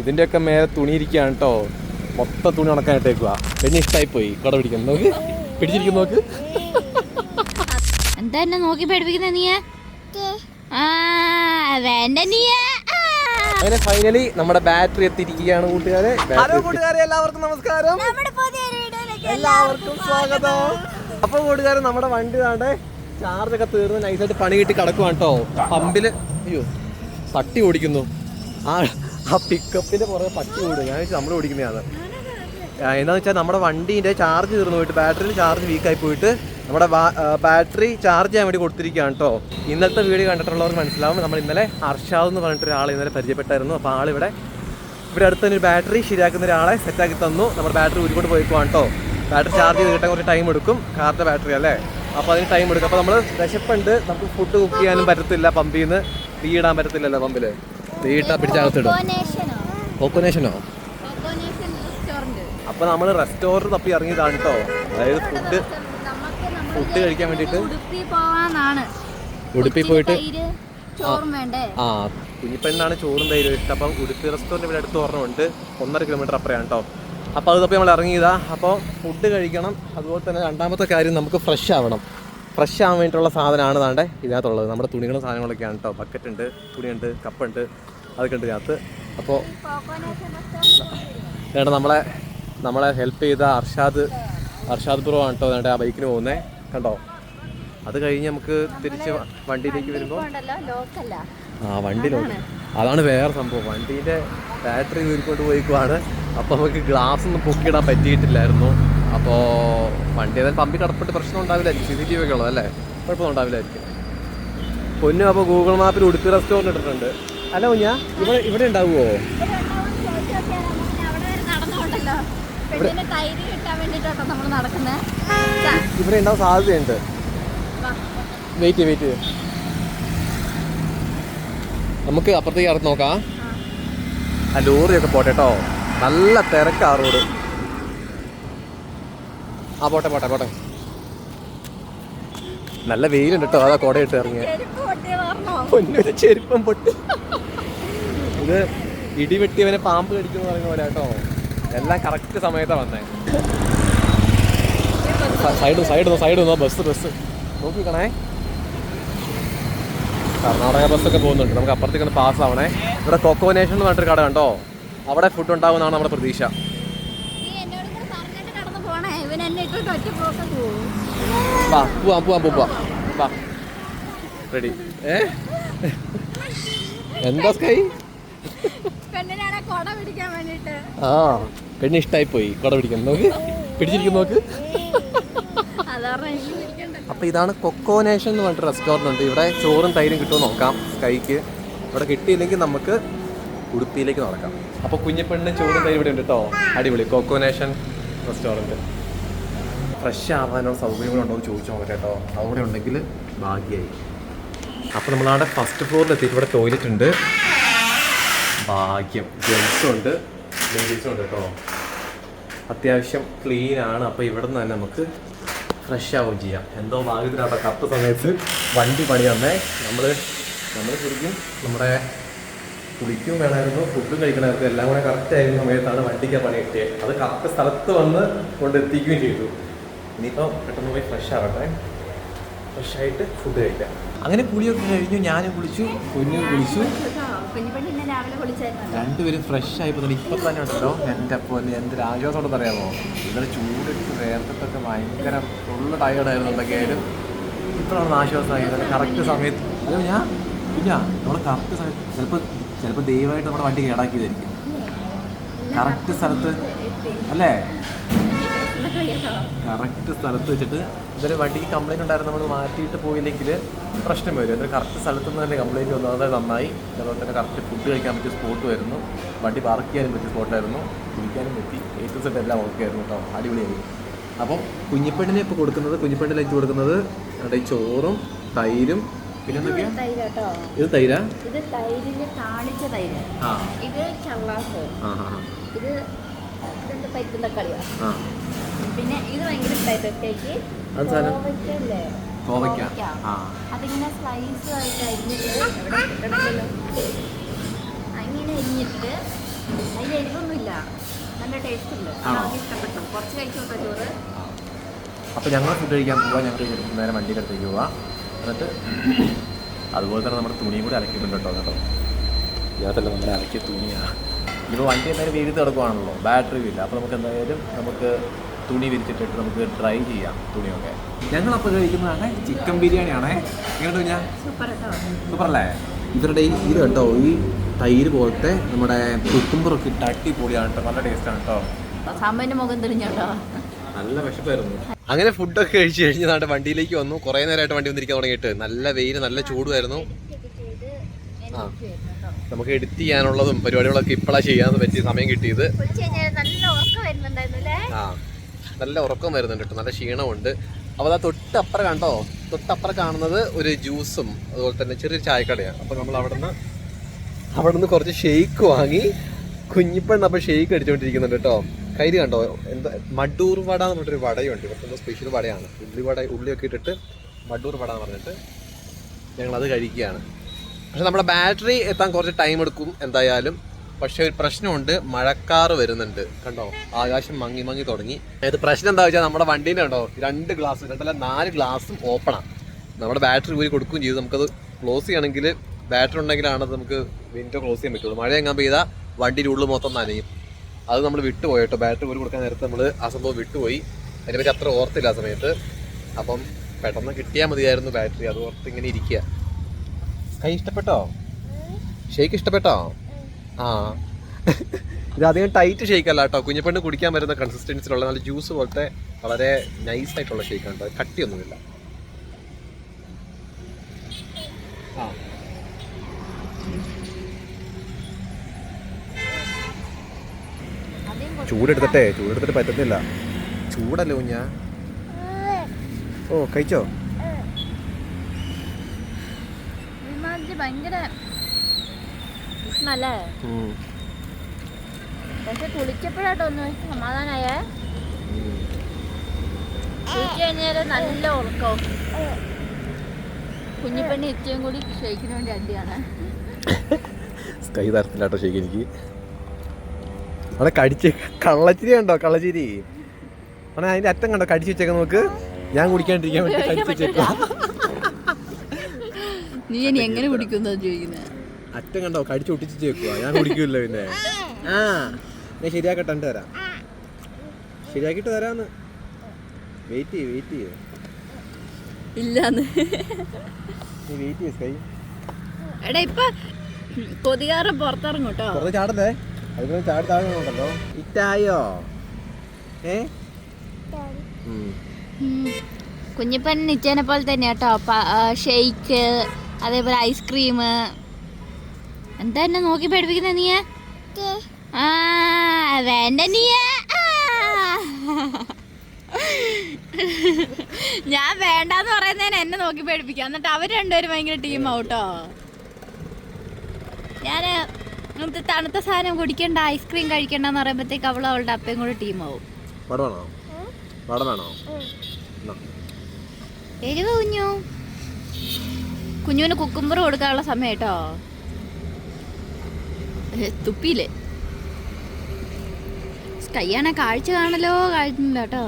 ഇതിന്റെയൊക്കെ മേലെ തുണി ഇരിക്കുകയാണ് കേട്ടോ മൊത്തം തുണി ഉണക്കാനിട്ടേക്കുക പെണ്ണി ഇഷ്ടമായി പോയി കട പിടിക്കുന്നു നോക്ക്. പിടിച്ചിരിക്കുന്നു നോക്ക്. എന്താ എന്നെ നോക്കി പഠിപ്പിക്കുന്ന നീ ആ വേണ്ട നീ അങ്ങനെ ഫൈനലി നമ്മുടെ ബാറ്ററി എത്തിയിരിക്കുകയാണ് കൂട്ടുകാരെ. ഹലോ കൂട്ടുകാരെ എല്ലാവർക്കും നമസ്കാരം. എല്ലാവർക്കും സ്വാഗതം. അപ്പൊ കൂട്ടുകാരെ നമ്മുടെ വണ്ടി താണ്ടെ ചാർജ് ഒക്കെ തീർന്ന് നൈസായിട്ട് പണി കിട്ടി കിടക്കുവാണ് കേട്ടോ പമ്പിൽ അയ്യോ തട്ടി ഓടിക്കുന്നു. ആ ആ പിക്കപ്പിന്റെ പുറകെ പട്ടി ഓടും ഞാൻ വെച്ചാൽ നമ്മൾ ഓടിക്കുന്നതാണ്. എന്താണെന്ന് വെച്ചാൽ നമ്മുടെ വണ്ടീന്റെ ചാർജ് തീർന്നു പോയിട്ട് ബാറ്ററിയിൽ ചാർജ് വീക്കായി പോയിട്ട് നമ്മുടെ ബാറ്ററി ചാർജ് ചെയ്യാൻ വേണ്ടി കൊടുത്തിരിക്കുകയാണ് കേട്ടോ ഇന്നത്തെ വീഡിയോ കണ്ടിട്ടുള്ളവർ മനസ്സിലാവും. നമ്മൾ ഇന്നലെ അർഷാദ് എന്ന് പറഞ്ഞിട്ട് ഒരാൾ ഇന്നലെ പരിചയപ്പെട്ടായിരുന്നു. അപ്പോൾ ആളിവിടെ ഇവിടെ അടുത്ത് തന്നെ ഒരു ബാറ്ററി ശരിയാക്കുന്ന ഒരാളെ സെറ്റാക്കി തന്നു. നമ്മുടെ ബാറ്ററി ഊരിക്കൊണ്ട് പോയിക്കുവാണ് കേട്ടോ ബാറ്ററി ചാർജ് ചെയ്ത് കിട്ടാൻ കുറച്ച് ടൈം എടുക്കും. കാറിന്റെ ബാറ്ററി അല്ലേ? അപ്പോൾ അതിന് ടൈം എടുക്കും. അപ്പോൾ നമ്മൾ വിശപ്പുണ്ട്. നമുക്ക് ഫുഡ് കുക്ക് ചെയ്യാനും പറ്റത്തില്ല പമ്പിൽ നിന്ന് തീ ഇടാൻ പറ്റത്തില്ലല്ലോ പമ്പിൽ തീ ഇട്ടാൽ പിടിച്ചകത്തിടും കോക്കോനേഷനോ അപ്പോൾ നമ്മൾ റെസ്റ്റോറന്റ് തപ്പി ഇറങ്ങിയതാണ് കേട്ടോ അതായത് ഫുഡ് ഫുഡ് കഴിക്കാൻ വേണ്ടിട്ട് ഉടുപ്പി പോയിട്ട് ആ കുഞ്ഞിപ്പെണ്ണാണ് ചോറും തൈരും ഇഷ്ടം. അപ്പം ഉടുപ്പി റെസ്റ്റോറന്റ് ഇവിടെ അടുത്ത് പറഞ്ഞുണ്ട് ഒന്നര കിലോമീറ്റർ അപ്പുറയാണ് കേട്ടോ അപ്പോൾ അത് തപ്പി നമ്മൾ ഇറങ്ങിയതാ. അപ്പോൾ ഫുഡ് കഴിക്കണം. അതുപോലെ തന്നെ രണ്ടാമത്തെ കാര്യം നമുക്ക് ഫ്രഷ് ആവണം. ഫ്രഷ് ആവാൻ വേണ്ടിയിട്ടുള്ള സാധനമാണ് താണ്ടെ ഇതിനകത്തുള്ളത്. നമ്മുടെ തുണികളും സാധനങ്ങളൊക്കെയാണ് കേട്ടോ ബക്കറ്റ് ഉണ്ട് തുണിയുണ്ട് കപ്പുണ്ട് അതൊക്കെ ഉണ്ട് ഇതിനകത്ത്. അപ്പോൾ വേണ്ട നമ്മളെ നമ്മളെ ഹെൽപ്പ് ചെയ്ത അർഷാദ് അർഷാദ് ബ്രോ ആണ് കേട്ടോ വേണ്ട ആ ബൈക്കിന് പോകുന്നേ. കണ്ടോ? അത് കഴിഞ്ഞ് നമുക്ക് തിരിച്ച് വണ്ടിയിലേക്ക് വരുമ്പോൾ ആ വണ്ടി ലോക്ക്. അതാണ് വേറെ സംഭവം. വണ്ടീന്റെ ബാറ്ററി ഊരിക്കൊണ്ട് പോയിക്കുവാണ്. അപ്പോൾ നമുക്ക് ഗ്ലാസ് ഒന്നും പൊക്കിയിടാൻ പറ്റിയിട്ടില്ലായിരുന്നു. അപ്പോൾ വണ്ടി ഏതായാലും പമ്പിൽ കടപ്പെട്ട് പ്രശ്നം ഉണ്ടാവില്ലായിരിക്കും സി സി ടി വി ഒക്കെ ഉള്ളത് അല്ലേ കുഴപ്പമൊന്നും ഉണ്ടാവില്ലായിരിക്കും പൊന്നു അപ്പോൾ ഗൂഗിൾ മാപ്പിൽ ഉടുപ്പി റെസ്റ്റോറന്റ് ഇട്ടിട്ടുണ്ട് അല്ല കുഞ്ഞാ ഇവിടെ ഇവിടെ ഉണ്ടാവുമോ അവിടെ വരെ നടന്നുകൊണ്ടല്ലോ പെണ്ണിന് തൈര് കിട്ടാൻ വേണ്ടിട്ടാട്ടോ നമ്മൾ നടക്കുന്നത് ഇവിടെ ഉണ്ടാവാൻ സാധ്യതയുണ്ട് വെയിറ്റ് വെയിറ്റ് നമുക്ക് അപ്പുറത്തേക്ക് അടുത്ത് നോക്കാം ആ ലോറിയൊക്കെ പോട്ടെ കേട്ടോ നല്ല തിരക്കാ റോഡ് ആ പോട്ടെ പോട്ടെ പോട്ടെ. നല്ല വെയിലുണ്ട് കേട്ടോ അതാ കോടയിട്ട് ഇറങ്ങിയ. ചെരുപ്പ് പൊട്ടി. ഇത് ഇടിവെട്ടിയവനെ പാമ്പ് കടിക്കുന്നു പറയുന്ന പോലെ കേട്ടോ എല്ലാം കറക്റ്റ് സമയത്താണ് വന്നേ. സൈഡ് സൈഡ് സൈഡ് നിന്നോ ബസ് ബസ്. നോക്കിക്കണേ കർണാടക ബസ്സൊക്കെ പോകുന്നുണ്ട്. നമുക്ക് അപ്പുറത്തേക്ക് ഒന്ന് പാസ് ആവണേ. ഇവിടെ കൊക്കോനേഷൻ എന്ന് പറഞ്ഞിട്ടൊരു കട കണ്ടോ? അവിടെ ഫുഡ് ഉണ്ടാവുമെന്നാണ് നമ്മുടെ പ്രതീക്ഷ നീ എന്നോട് കൂടെ പറഞ്ഞിട്ട് കടന്നു പോണേ ഇവൻ എന്നെ ഇട്ടിട്ട് ഒറ്റ പോക്ക പോകും വാ പോവാം പോവാം പോവാം വാ. റെഡി ഏ? എന്താ സ്കൈ ആ പെണ്ണ് ഇഷ്ടമായി പോയി കൊട പിടിക്കാൻ. നോക്ക്. പിടിച്ചിരിക്കുന്നു നോക്ക്. അപ്പൊ ഇതാണ് കൊക്കോനേഷൻ എന്ന് പറഞ്ഞിട്ട് റെസ്റ്റോറന്റ് ഉണ്ട്. ഇവിടെ ചോറും തൈരും കിട്ടുമോ നോക്കാം. കൈക്ക് ഇവിടെ കിട്ടിയില്ലെങ്കിൽ നമുക്ക് ഉടുപ്പിയിലേക്ക് നടക്കാം. അപ്പോൾ കുഞ്ഞപ്പെണ്ണിന് ചോറും തൈരും ഇവിടെ ഉണ്ട് കേട്ടോ അടിപൊളി കൊക്കോനേഷൻ റെസ്റ്റോറന്റ് ഫ്രഷ് ആവാനുള്ള സൗകര്യങ്ങളുണ്ടോ എന്ന് ചോദിച്ചു നോക്കട്ടെ കേട്ടോ. അവിടെ ഉണ്ടെങ്കിൽ ഭാഗ്യമായി അപ്പോൾ നമ്മളവിടെ ഫസ്റ്റ് ഫ്ലോറിൽ എത്തിയിട്ട് ഇവിടെ ടോയ്ലറ്റ് ഉണ്ട്. ഭാഗ്യം. ജെൻസും ഉണ്ട്. ലേഡീസും ഉണ്ട് കേട്ടോ. അത്യാവശ്യം ക്ലീൻ ആണ്. അപ്പോൾ ഇവിടെ നിന്ന് തന്നെ നമുക്ക് ഫ്രഷ് ആവുകയും ചെയ്യാം. എന്തോ ഭാഗ്യത്തിനാട്ടോ കപ്പ് സമയത്ത് വണ്ടി പണി തന്നേ നമ്മൾ നമ്മൾ ശരിക്കും നമ്മുടെ കുളിക്കും വേണമായിരുന്നു. ഫുഡും കഴിക്കണമായിരുന്നു. എല്ലാം കൂടെ കറക്റ്റ് ആയിരുന്ന സമയത്താണ് വണ്ടിക്ക് പണി കിട്ടിയത്. അത് കറക്റ്റ് സ്ഥലത്ത് വന്ന് കൊണ്ടെത്തിക്കുകയും ചെയ്തു. ഇനിയിപ്പോൾ പെട്ടെന്ന് പോയി ഫ്രഷ് ആവട്ടെ. ഫ്രഷ് ആയിട്ട് ഫുഡ് കഴിക്കാം. അങ്ങനെ കുളിയൊക്കെ കഴിഞ്ഞു ഞാനും കുളിച്ചു കുഞ്ഞു കുളിച്ചു. രണ്ടുപേരും ഫ്രഷ് ആയി പോകുന്നുണ്ട് ഇപ്പം തന്നെ ഉണ്ടല്ലോ. എന്റെ അപ്പോൾ എന്തൊരു ആശ്വാസമുണ്ടെന്ന് പറയാമോ ഇന്നലെ ചൂടെടുത്ത് വേർത്തിട്ടൊക്കെ ഭയങ്കര ഫുള്ള് ടയേർഡായിരുന്നു എന്തൊക്കെയായാലും. ഇപ്പോഴാണ് ആശ്വാസമായി. കറക്റ്റ് സമയത്ത്. അല്ല ഞാൻ കുഞ്ഞാ നമ്മൾ കറക്റ്റ് സമയത്ത്. ചിലപ്പോൾ ചിലപ്പോൾ ദയവായിട്ട് നമ്മുടെ വണ്ടി കേടാക്കിയതായിരിക്കും. കറക്റ്റ് സ്ഥലത്ത്. അല്ലേ? കറക്റ്റ് സ്ഥലത്ത് വെച്ചിട്ട് ഇതൊരു വണ്ടിക്ക് കംപ്ലൈന്റ് ഉണ്ടായിരുന്നു. നമ്മൾ മാറ്റിയിട്ട് പോയില്ലെങ്കിൽ പ്രശ്നം വരും. എന്നിട്ട് കറക്റ്റ് സ്ഥലത്ത് നിന്ന് തന്നെ കംപ്ലൈന്റ് വന്നു. അതായത് നന്നായി. അതുപോലെ തന്നെ കറക്റ്റ് ഫുഡ് കഴിക്കാൻ പറ്റിയ സ്പോട്ട് വരുന്നു. വണ്ടി പാർക്ക് ചെയ്യാനും പറ്റിയ സ്പോട്ടായിരുന്നു കുടിക്കാനും പറ്റി. എ ടു സെറ്റ് എല്ലാം ഓക്കെ ആയിരുന്നു കേട്ടോ. അടിപൊളിയായി. അപ്പം കുഞ്ഞിപ്പെണ്ണിനെ ഇപ്പോൾ കൊടുക്കുന്നത് കുഞ്ഞിപ്പെണ്ണിൽ എനിക്ക് കൊടുക്കുന്നത് അവിടെ ചോറും തൈരും പിന്നെ ഇത് തൈരാ? ഇത് തൈര്. ഇത് ചള്ളാസ്. ഇത് പരിപ്പും പിന്നെ ഇത് ഭയങ്കര ഇഷ്ടമായിട്ട് കേക്ക് അത് സാധനം? കോവയ്ക്കല്ലേ? കോവയ്ക്ക. അതിങ്ങനെ സ്ലൈസ് ആയിട്ട് അരിഞ്ഞിട്ട്. അങ്ങനെ അരിഞ്ഞിട്ട് എരിവൊന്നുമില്ല. നല്ല ടേസ്റ്റ് ഉണ്ട്? ഇഷ്ടപ്പെട്ടു കുറച്ച് കഴിച്ചു നോക്കാം ചോറ്? അപ്പോൾ ഞങ്ങൾ ഫുഡ് കഴിക്കാൻ പോവാം. ഞങ്ങൾ നേരെ വണ്ടിയുടെ അടുത്തേക്ക് പോവാം. എന്നിട്ട് അതുപോലെ തന്നെ നമ്മുടെ തുണിയും കൂടി അലക്കിയിട്ടുണ്ട് കേട്ടോ കേട്ടോ. ഇതിനകത്തല്ല നമ്മുടെ അലക്കിയ തുണിയാണ് ഇപ്പോൾ വണ്ടി എന്തായാലും വെയിലത്ത് കിടക്കുവാണല്ലോ. ബാറ്ററി ഇല്ല. അപ്പോൾ നമുക്ക് എന്തായാലും നമുക്ക് തുണി വിരിച്ചിട്ടിട്ട് നമുക്ക് ഡ്രൈ ചെയ്യാം തുണിയൊക്കെ. ഞങ്ങളപ്പോൾ കഴിക്കുന്നതാണ് ചിക്കൻ ബിരിയാണിയാണേ. കേട്ടോ. ഞാൻ സൂപ്പറല്ലേ? ഇവരുടെ ഈ ഇത് കേട്ടോ ഈ തൈര് പോലത്തെ നമ്മുടെ കുക്കുമ്പറൊക്കെ ഇട്ട് അടിപൊളിയാണ് കേട്ടോ നല്ല ടേസ്റ്റാണ് കേട്ടോ. മുഖം തെളിഞ്ഞോട്ടോ നല്ല വിശപ്പായിരുന്നു. അങ്ങനെ ഫുഡൊക്കെ കഴിച്ച് കഴിഞ്ഞ് നാട്ടെ വണ്ടിയിലേക്ക് വന്നു. കുറേ നേരമായിട്ട് വണ്ടി വന്നിരിക്കാൻ തുടങ്ങിയിട്ട്. നല്ല വെയിൽ നല്ല ചൂടുമായിരുന്നു. ആ നമുക്ക് എഡിറ്റ് ചെയ്യാനുള്ളതും പരിപാടികളൊക്കെ ഇപ്പോഴാണ് ചെയ്യാൻ പറ്റിയ സമയം കിട്ടിയത് നല്ല ഉറക്കം വരുന്നുണ്ടായിരുന്നു അല്ലേ ആ നല്ല ഉറക്കം വരുന്നുണ്ട് കേട്ടോ നല്ല ക്ഷീണമുണ്ട്. അപ്പോൾ അത് തൊട്ടപ്പുറം കണ്ടോ? തൊട്ടപ്പുറം കാണുന്നത് ഒരു ജ്യൂസും അതുപോലെ തന്നെ ചെറിയൊരു ചായക്കടയാണ്. അപ്പോൾ നമ്മൾ അവിടെ നിന്ന് അവിടെ നിന്ന് കുറച്ച് ഷെയ്ക്ക് വാങ്ങി കുഞ്ഞിപ്പെണ്ണ് അപ്പോൾ ഷെയ്ക്ക് അടിച്ചുകൊണ്ടിരിക്കുന്നുണ്ട് കേട്ടോ. കയ്യിൽ കണ്ടോ? എന്താ മഡൂർ വട എന്ന് പറഞ്ഞിട്ടൊരു വടയുണ്ട്. ഇവിടുത്തെ സ്പെഷ്യൽ വടയാണ്. ഉള്ളി വട ഉള്ളിയൊക്കെ ഇട്ടിട്ട് മഡൂർ വട എന്ന് പറഞ്ഞിട്ട് ഞങ്ങളത് കഴിക്കുകയാണ്. പക്ഷെ നമ്മുടെ ബാറ്ററി എത്താൻ കുറച്ച് ടൈം എടുക്കും എന്തായാലും. പക്ഷെ ഒരു പ്രശ്നമുണ്ട്. മഴക്കാറ് വരുന്നുണ്ട്. കണ്ടോ? ആകാശം മങ്ങി മങ്ങി തുടങ്ങി. അതായത് പ്രശ്നം എന്താ വെച്ചാൽ നമ്മുടെ വണ്ടീന്റെ ഉണ്ടോ രണ്ട് ഗ്ലാസ് രണ്ടല്ല നാല് ഗ്ലാസും ഓപ്പണാണ് നമ്മുടെ ബാറ്ററി ഊരി കൊടുക്കുകയും ചെയ്തു. നമുക്കത് ക്ലോസ് ചെയ്യണമെങ്കിൽ ബാറ്ററി ഉണ്ടെങ്കിലാണ് അത് നമുക്ക് വിൻഡോ ക്ലോസ് ചെയ്യാൻ പറ്റുള്ളൂ. മഴ എങ്ങാൻ പെയ്താൽ വണ്ടിയുടെ ഉള്ളിൽ മൊത്തം നനയും. അത് നമ്മൾ വിട്ടുപോയി കേട്ടോ. ബാറ്ററി ഊരി കൊടുക്കാൻ നേരത്തെ നമ്മൾ ആ സംഭവം വിട്ടുപോയി. അതിനെപ്പറ്റി അത്ര ഓർത്തില്ല ആ സമയത്ത്. അപ്പം പെട്ടെന്ന് കിട്ടിയാൽ മതിയായിരുന്നു ബാറ്ററി. അത് ഓർത്ത് ഇങ്ങനെ ഇരിക്കുക കൈ ഇഷ്ടപ്പെട്ടോ? ഷെയ്ക്ക് ഇഷ്ടപ്പെട്ടോ? ആ. ഇത് അധികം ടൈറ്റ് ഷേക്ക് അല്ല കേട്ടോ. കുഞ്ഞപ്പെണ്ണ് കുടിക്കാൻ വരുന്ന കൺസിസ്റ്റൻസിലുള്ള നല്ല ജ്യൂസ് പോലത്തെ വളരെ നൈസ് ആയിട്ടുള്ള ഷേക്ക് ആണ് കേട്ടോ. കട്ടിയൊന്നുമില്ല. ചൂടെടുത്തെ ചൂടെടുത്തിട്ടെ പറ്റുന്നില്ല ചൂടല്ലേ കുഞ്ഞാ? ഓ കഴിച്ചോ? ഭയങ്കര ഉം. പക്ഷെ കുളിച്ചപ്പോഴാട്ടോ ഒന്ന് സമാധാനായേ. കുളിച്ചു കഴിഞ്ഞാൽ നല്ല ഉറക്കവും കുഞ്ഞിപ്പണ്ണി ഇത്രയും കൂടി ഷെയ്ക്കിന് വേണ്ടി അടിയാണ്. സ്കൈ ശരിക്കും എനിക്ക്. അവിടെ കടിച്ച് കള്ളച്ചിരി കണ്ടോ? കള്ളച്ചിരി. അവിടെ അതിന്റെ അറ്റം കണ്ടോ? കടിച്ചു വെച്ചേക്ക നമുക്ക്. ഞാൻ കുടിക്കാണ്ടിരിക്കാൻ വേണ്ടി കടിച്ചു വെച്ചേക്കാം. നീ ഇനി എങ്ങനെ കുടിക്കുന്നു ചോദിക്കുന്നത് അറ്റം കണ്ടോ? കടിച്ചു ഒട്ടിച്ച് വെക്കുക ഞാൻ കുടിക്കില്ല പിന്നെ. ആ ഞാൻ ശരിയാക്കട്ടെ എന്റെ തരാം. ശരിയാക്കിട്ട് തരാന്ന്. വെയിറ്റ് ചെയ്യ് വെയിറ്റ് ചെയ്യ്. ഇല്ലാന്ന്. നീ വെയിറ്റ് ചെയ്യ് സ്കൈ എടാ ഇപ്പൊ കൊതികാരം പുറത്തിറങ്ങും കേട്ടോ. പുറത്ത് ചാടല്ലേ? അതിപ്പോ ചാടി താഴെ നോക്കല്ലോ ഇറ്റായോ ഏ. കുഞ്ഞിപ്പൻ നിച്ചേനെ പോലെ തന്നെ കേട്ടോ. ഷെയ്ക്ക് അതേപോലെ ഐസ്ക്രീം എന്താ എന്നെ നോക്കി പഠിപ്പിക്കുന്ന നീ ആ വേണ്ട നീ ഞാൻ വേണ്ടെന്ന് പറയുന്നതിന് എന്നെ നോക്കി പേടിപ്പിക്കാം. എന്നിട്ട് അവർ രണ്ടുപേരും ഭയങ്കര ടീം ഔട്ടോ ഞാൻ ഇന്നത്തെ തണുത്ത സാധനം കുടിക്കണ്ട ഐസ്ക്രീം കഴിക്കണ്ടെന്ന് പറയുമ്പോഴത്തേക്ക് അവൾ അവളുടെ അപ്പയും കൂടെ ടീമാവും എന്നാ. എരിവ് കുഞ്ഞു. കുഞ്ഞുവിന് കുക്കുമ്പർ കൊടുക്കാനുള്ള സമയം കേട്ടോ തുപ്പിയില്ലേ? കയ്യാണ കാഴ്ച കാണലോ കാഴ്ചയില്ല കേട്ടോ.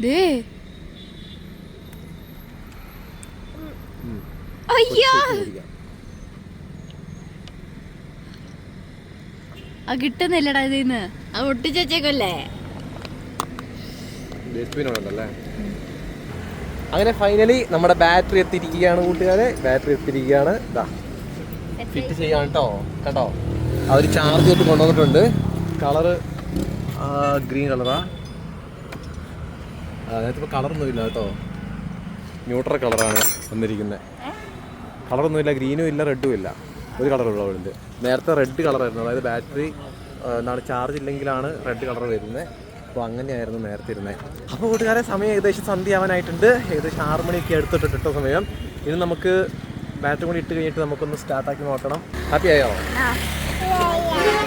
ദേ. അയ്യോ. ആ കിട്ടുന്നില്ലടാ ഇതിന്ന്. ആ ഒട്ടിച്ചേക്കല്ലേ അങ്ങനെ ഫൈനലി നമ്മുടെ ബാറ്ററി എത്തിയിരിക്കുകയാണ് കൂട്ടുകാരെ. ബാറ്ററി എത്തിയിരിക്കുകയാണ്. ഇതാ ഫിറ്റ് ചെയ്യാൻ കേട്ടോ? കേട്ടോ അവർ ചാർജ് ചെയ്തിട്ട് കൊണ്ടുവന്നിട്ടുണ്ട്. കളറ് ഗ്രീൻ കളറാ അതായത് ഇപ്പോൾ കളറൊന്നുമില്ല കേട്ടോ. ന്യൂട്രൽ കളറാണ് വന്നിരിക്കുന്നത് കളറൊന്നുമില്ല ഗ്രീനും ഇല്ല റെഡും ഇല്ല ഒരു കളറുള്ള ഉണ്ട് നേരത്തെ റെഡ് കളറായിരുന്നു അതായത് ബാറ്ററി എന്താണ് ചാർജ് ഇല്ലെങ്കിലാണ് റെഡ് കളർ വരുന്നത് അപ്പോൾ അങ്ങനെയായിരുന്നു നേരത്തെ ഇരുന്നത് അപ്പോൾ കൂട്ടുകാരെ സമയം ഏകദേശം സന്ധ്യ ആവാനായിട്ടുണ്ട്. ഏകദേശം ആറ് മണിയൊക്കെ എടുത്തിട്ടിട്ട സമയം. ഇനി നമുക്ക് ബാറ്ററി കൂടി ഇട്ട് കഴിഞ്ഞിട്ട് നമുക്കൊന്ന് സ്റ്റാർട്ടാക്കി നോക്കണം. ഹാപ്പി ആയോ?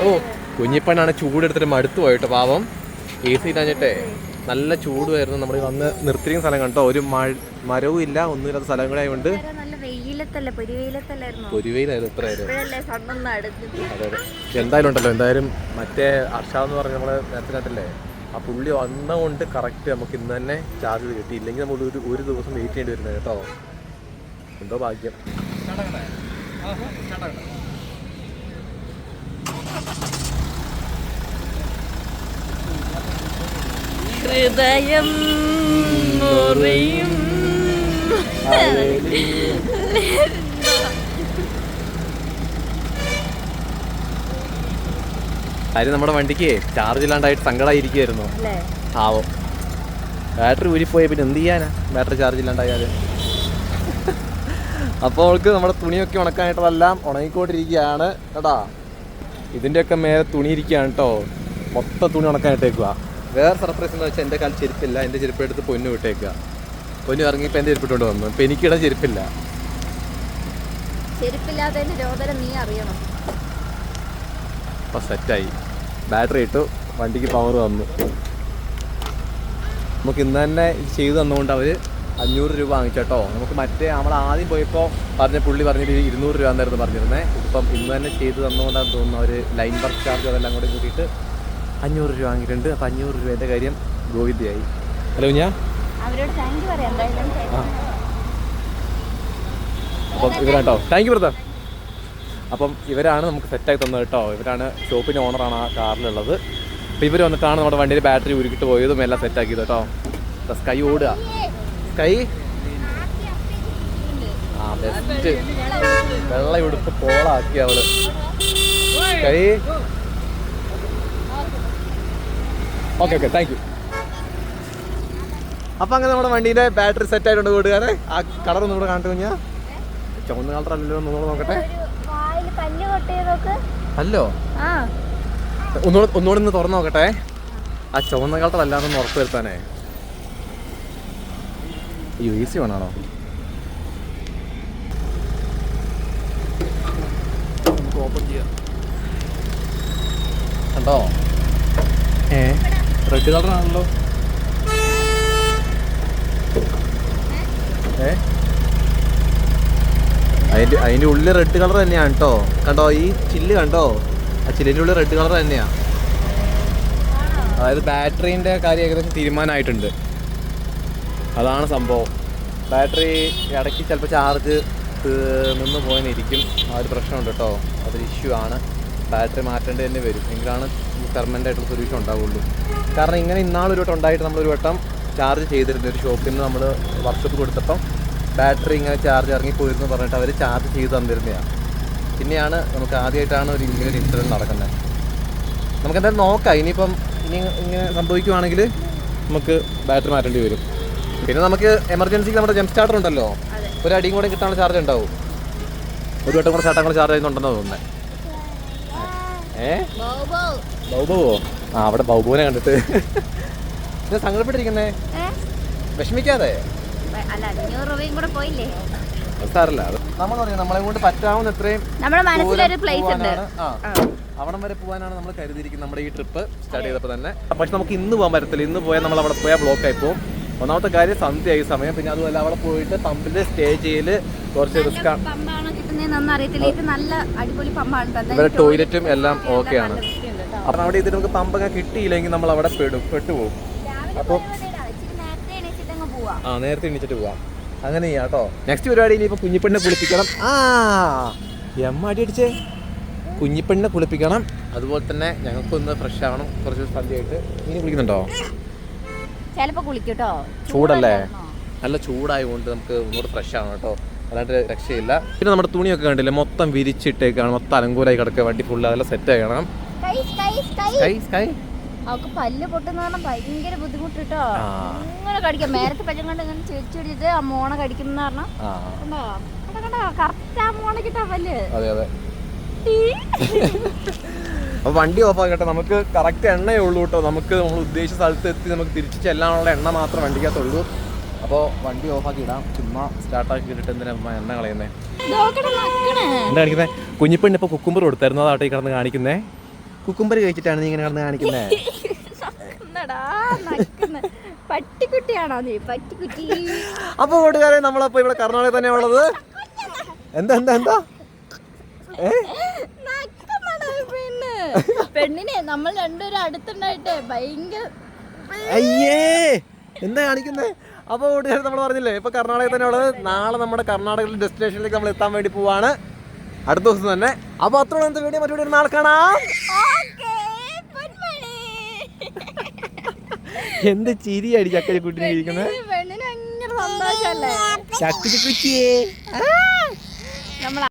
ഓ കുഞ്ഞിപ്പണ്ണാണ് ചൂടെടുത്തിട്ട് മടുത്തു പോയിട്ട് പാവം. എ സി ഇല്ലാഞ്ഞിട്ടേ നല്ല ചൂടുമായിരുന്നു. നമ്മൾ വന്ന് നിർത്തിയിരിക്കുന്ന സ്ഥലം കണ്ടോ? ഒരു മരവും ഇല്ല ഒന്നുമില്ലാത്ത സ്ഥലം കൂടെ ആയതുകൊണ്ട് എന്തായാലും ഉണ്ടല്ലോ എന്തായാലും മറ്റേ ഹർഷ എന്ന് പറഞ്ഞ നമ്മളെ നേരത്തെ കണ്ടില്ലേ ആ പുള്ളി വന്നതുകൊണ്ട് കറക്റ്റ് നമുക്ക് ഇന്ന് തന്നെ ചാർജ് കിട്ടി. ഇല്ലെങ്കിൽ നമ്മൾ ഒരു ഒരു ദിവസം വെയിറ്റ് ചെയ്യേണ്ടി വരുന്നത് കേട്ടോ. എന്തോ ഭാഗ്യം. ഹൃദയം മുറിയും. കാര്യം നമ്മുടെ വണ്ടിക്ക് ചാർജ് ഇല്ലാണ്ടായിട്ട് സങ്കടമായിരിക്കുമായിരുന്നു ആവോ ബാറ്ററി ഊരിപ്പോയ പിന്നെ എന്ത് ചെയ്യാനാ? ബാറ്ററി ചാർജ് ഇല്ലാണ്ടായാൽ അപ്പോൾ അവൾക്ക് നമ്മുടെ തുണിയൊക്കെ ഉണക്കാനായിട്ടതെല്ലാം ഉണങ്ങിക്കൊണ്ടിരിക്കുകയാണ്. കേട്ടാ ഇതിന്റെയൊക്കെ മേലെ തുണി ഇരിക്കുകയാണ് കേട്ടോ മൊത്തം തുണി ഉണക്കാനായിട്ടേക്കുക വേറെ സർപ്രൈസ് എന്ന് വെച്ചാൽ എന്റെ കാൽ ചെരുപ്പില്ല എന്റെ ചെരുപ്പ് എടുത്ത് പൊന്നു വിട്ടേക്കുക പൊന്നു ഇറങ്ങിയപ്പോൾ എന്റെ ചെരുപ്പിട്ടുകൊണ്ട് വന്നു. ഇപ്പം എനിക്കിടാൻ ചെരുപ്പില്ല. രോദന നീ അറിയണം. അപ്പോൾ സെറ്റായി. ബാറ്ററി ഇട്ടു വണ്ടിക്ക് പവർ വന്നു. നമുക്ക് ഇന്ന് തന്നെ ചെയ്തു തന്നുകൊണ്ട് അവർ അഞ്ഞൂറ് രൂപ വാങ്ങിച്ചോട്ടോ നമുക്ക് മറ്റേ നമ്മൾ ആദ്യം പോയപ്പോൾ പറഞ്ഞ പുള്ളി പറഞ്ഞിട്ട് ഇരുന്നൂറ് രൂപ എന്നായിരുന്നു പറഞ്ഞിരുന്നത് ഇപ്പം ഇന്ന് തന്നെ ചെയ്ത് തന്നുകൊണ്ടാണ് തോന്നുന്നു അവർ ലൈൻ വർക്ക് ചാർജ് അതെല്ലാം കൂടി കൂട്ടിയിട്ട് അഞ്ഞൂറ് രൂപ വാങ്ങിയിട്ടുണ്ട്. അപ്പം അഞ്ഞൂറ് രൂപേന്റെ കാര്യം ഗോവിന്ദയായി. ഹലോ ഞാൻ അപ്പം ഇവരാട്ടോ. താങ്ക് യു ബ്രദർ അപ്പം ഇവരാണ് നമുക്ക് സെറ്റാക്കി തന്നത് കേട്ടോ. ഇവരാണ് ഷോപ്പിന്റെ ഓണറാണ് ആ കാറിലുള്ളത്. അപ്പം ഇവർ വന്നിട്ടാണ് നമ്മുടെ വണ്ടിയിൽ ബാറ്ററി ഉരുക്കിട്ട് പോയതും എല്ലാം സെറ്റാക്കിയത് കേട്ടോ. സ്കൈ ഓടുക. സ്കൈ ആ ബെസ്റ്റ് വെള്ള ഉടുപ്പ് കോളാക്കി അവൾ. കൈ. Okay okay thank you. അപ്പം അങ്ങനെ നമ്മുടെ വണ്ടീന്റെ ബാറ്ററി സെറ്റ് ആയിട്ടുണ്ട് കൂട്ടുകാരെ ആ കളർ ഒന്നും കൂടെ കാണിച്ചു കഴിഞ്ഞാൽ ചുവന്ന കളർ അല്ലല്ലോ ഒന്നുകൂടെ നോക്കട്ടെ. അല്ലോ ഒന്നുകൂടെ ഒന്നുകൂടെ ഒന്ന് തുറന്നു നോക്കട്ടെ. ആ ചുവന്ന കളർ അല്ലാതെന്ന് ഉറപ്പ് വരുത്താനേ. അയ്യോ സി വേണാണോ ഓപ്പൺ ചെയ്യാം. കണ്ടോ? ഏ റെഡ് കളറാണല്ലോ ഏ? അതിന്റെ അതിന്റെ ഉള്ളിൽ റെഡ് കളർ തന്നെയാണ് കേട്ടോ കണ്ടോ ഈ ചില്ല് കണ്ടോ? ആ ചില്ലിന്റെ ഉള്ളിൽ റെഡ് കളർ തന്നെയാണ് അതായത് ബാറ്ററീന്റെ കാര്യം ഏകദേശം തീരുമാനമായിട്ടുണ്ട്. അതാണ് സംഭവം. ബാറ്ററി ഇടയ്ക്ക് ചിലപ്പോൾ ചാർജ് നിന്ന് പോയെന്നിരിക്കും ആ ഒരു പ്രശ്നമുണ്ട് കേട്ടോ അതൊരു ഇഷ്യൂ ആണ്. ബാറ്ററി മാറ്റേണ്ടി തന്നെ വരും. എങ്കിലാണ് പെർമനന്റ് ആയിട്ടുള്ള സൊല്യൂഷൻ ഉണ്ടാവുള്ളൂ. കാരണം ഇങ്ങനെ ഇന്നാളൊരു വട്ടം ഉണ്ടായിട്ട് നമ്മളൊരു വട്ടം ചാർജ് ചെയ്തിരുന്നു. ഒരു ഷോപ്പിൽ നിന്ന് നമ്മൾ വർക്ക്ഷോപ്പ് കൊടുത്തപ്പം ബാറ്ററി ഇങ്ങനെ ചാർജ് ഇറങ്ങിപ്പോയിരുന്നു പറഞ്ഞിട്ട് അവർ ചാർജ് ചെയ്ത് തന്നിരുന്നതാണ് പിന്നെയാണ് നമുക്ക് ആദ്യമായിട്ടാണ് ഒരു ഇങ്ങനെ ഒരു ഇൻസിഡന്റ് നടക്കുന്നത് നമുക്ക് എന്തായാലും നോക്കാം. ഇനിയിപ്പം ഇനി ഇങ്ങനെ സംഭവിക്കുവാണെങ്കിൽ നമുക്ക് ബാറ്ററി മാറ്റേണ്ടി വരും. പിന്നെ നമുക്ക് എമർജൻസിക്ക് നമ്മുടെ ജംപ് സ്റ്റാർട്ടർ ഉണ്ടല്ലോ. ഒരു അടിയും കൂടെ കിട്ടാനുള്ള ചാർജ് ഉണ്ടാവും. ഒരു വട്ടം കൂടെ ചാട്ടം കൂടെ ചാർജ് ചെയ്യുന്നുണ്ടെന്ന് തോന്നുന്നത് ഏ? ബൗബുവോ ആ അവിടെ ബൗബുവിനെ കണ്ടിട്ട്. ഇത് സങ്കടപ്പെട്ടിരിക്കുന്നേ? വിഷമിക്കാതെ? നമ്മൾ പറയാം നമ്മളെ കൊണ്ട് പറ്റാവുന്ന എത്രയും നമ്മുടെ മനസ്സിലൊരു പ്ലേസ് ഉണ്ട്. അവിടം വരെ പോകാനാണ് നമ്മൾ കരുതിയിരിക്കുന്നത് നമ്മുടെ ഈ ട്രിപ്പ് സ്റ്റാർട്ട് ചെയ്തപ്പോൾ തന്നെ. പക്ഷെ നമുക്ക് ഇന്ന് പോകാൻ പറ്റത്തില്ല. ഇന്ന് പോയാൽ നമ്മൾ അവിടെ പോയാൽ ബ്ലോക്ക് ആയി പോകും ഒന്നാമത്തെ കാര്യം സന്ധ്യയായി. സമയം പിന്നെ അതുമല്ല അവിടെ പോയിട്ട് പമ്പിൽ സ്റ്റേ ചെയ്യൽ കുറച്ച് റിസ്ക് ആണ് ഇവരെ ടോയ്ലറ്റും എല്ലാം ഓക്കെ ആണ്. അപ്പൊ അവിടെ ഇത് നമുക്ക് പമ്പൊക്കെ കിട്ടിയില്ലെങ്കിൽ നമ്മൾ അവിടെ പെടും പെട്ടുപോകും. അപ്പൊ അപ്പോൾ ആ നേരത്തെ എണീച്ചിട്ട് പോവാം. അങ്ങനെ ചെയ്യാം കേട്ടോ. നെക്സ്റ്റ് പരിപാടി ഇനിയിപ്പോൾ കുഞ്ഞിപ്പെണ്ണിനെ കുളിപ്പിക്കണം. ആ എമ്മ അടി അടിച്ചേ. കുഞ്ഞിപ്പെണ്ണിനെ കുളിപ്പിക്കണം. അതുപോലെ തന്നെ ഞങ്ങൾക്കൊന്ന് ഫ്രഷ് ആവണം. കുറച്ച് സന്ധ്യയായിട്ട്. ഇനി കുളിക്കുന്നുണ്ടോ? ചിലപ്പോ കുളിക്കൂട്ടോ. ചൂടല്ലേ? നല്ല ചൂടായതുകൊണ്ട് നമുക്ക് ഒന്നുകൂടെ ഫ്രഷ് ആണ് കേട്ടോ. അല്ലാണ്ട് രക്ഷയില്ല. പിന്നെ നമ്മുടെ തുണിയൊക്കെ കണ്ടില്ലേ മൊത്തം വിരിച്ചിട്ടേക്കാണ് മൊത്തം അലങ്കൂലായി കിടക്കുക വണ്ടി ഫുള്ള് അതെല്ലാം സെറ്റ് ആക്കണം അവക്ക് പല്ല് പൊട്ടുന്ന കാരണം ഭയങ്കര ബുദ്ധിമുട്ട് കേട്ടോ ഇങ്ങനെ കടിക്കാം. നേരത്തെ പച്ചം കൊണ്ട് ഇങ്ങനെ ചിരിച്ചു പിടിച്ചിട്ട് ആ മോണ കടിക്കുന്ന കാരണം കണ്ടോ? കണ്ടോ കറക്റ്റ് ആ മോണ കിട്ടാ പല്ല്. അതെ അതെ. അപ്പോൾ വണ്ടി ഓഫ് ആക്കട്ടെ. നമുക്ക് കറക്റ്റ് എണ്ണയേ ഉള്ളൂ കേട്ടോ. നമുക്ക് നമ്മൾ ഉദ്ദേശിച്ച സ്ഥലത്ത് എത്തി നമുക്ക് തിരിച്ച് ചെല്ലാനുള്ള എണ്ണ മാത്രം വണ്ടിക്കകത്തുള്ളൂ. അപ്പോൾ വണ്ടി ഓഫ് ആക്കി ഇടാം. ചുമ്മാ സ്റ്റാർട്ടാക്കി ഇട്ടിട്ട് എന്തിനാ എണ്ണ കളയുന്നേ? എന്താ കാണിക്കുന്നത് കുഞ്ഞിപ്പെണ്ണ് ഇപ്പോൾ കുക്കുംബർ കൊടുത്തായിരുന്നു. അതാട്ടെ ഈ കിടന്ന് കാണിക്കുന്നേ. കുക്കുംബർ കഴിച്ചിട്ടാണ് നീ ഇങ്ങനെ കിടന്ന് കാണിക്കുന്നേ? അപ്പൊ പട്ടിക്കുട്ടിയാണോ നീ? പട്ടിക്കുട്ടി. അപ്പോൾ കൂട്ടുകാരെ നമ്മളപ്പോ ഇവിടെ കർണാടക തന്നെ ഉള്ളത്. എന്താ എന്താ എന്താ? ഏ? പെണ്ണിനെ നമ്മൾ രണ്ടുപേരും അടുത്തുണ്ടായിട്ടേ ഭയങ്കര അയ്യേ എന്താ കാണിക്കുന്നേ? അപ്പോൾ കൂട്ടുകാർ നമ്മൾ പറഞ്ഞില്ലേ ഇപ്പൊ കർണാടക തന്നെ ഉള്ളത്. നാളെ നമ്മുടെ കർണാടകയിലെ ഡെസ്റ്റിനേഷനിലേക്ക് നമ്മൾ എത്താൻ വേണ്ടി പോവാണ്. അടുത്ത ദിവസം തന്നെ. അപ്പോൾ അത്ര എന്ത് വീഡിയോ മറ്റു നാളെ കാണാം. എന്ത് ചിരിയാടി ചക്കരി സന്തോഷല്ലേ? ചക്കരി കുറ്റിയേ. നമ്മൾ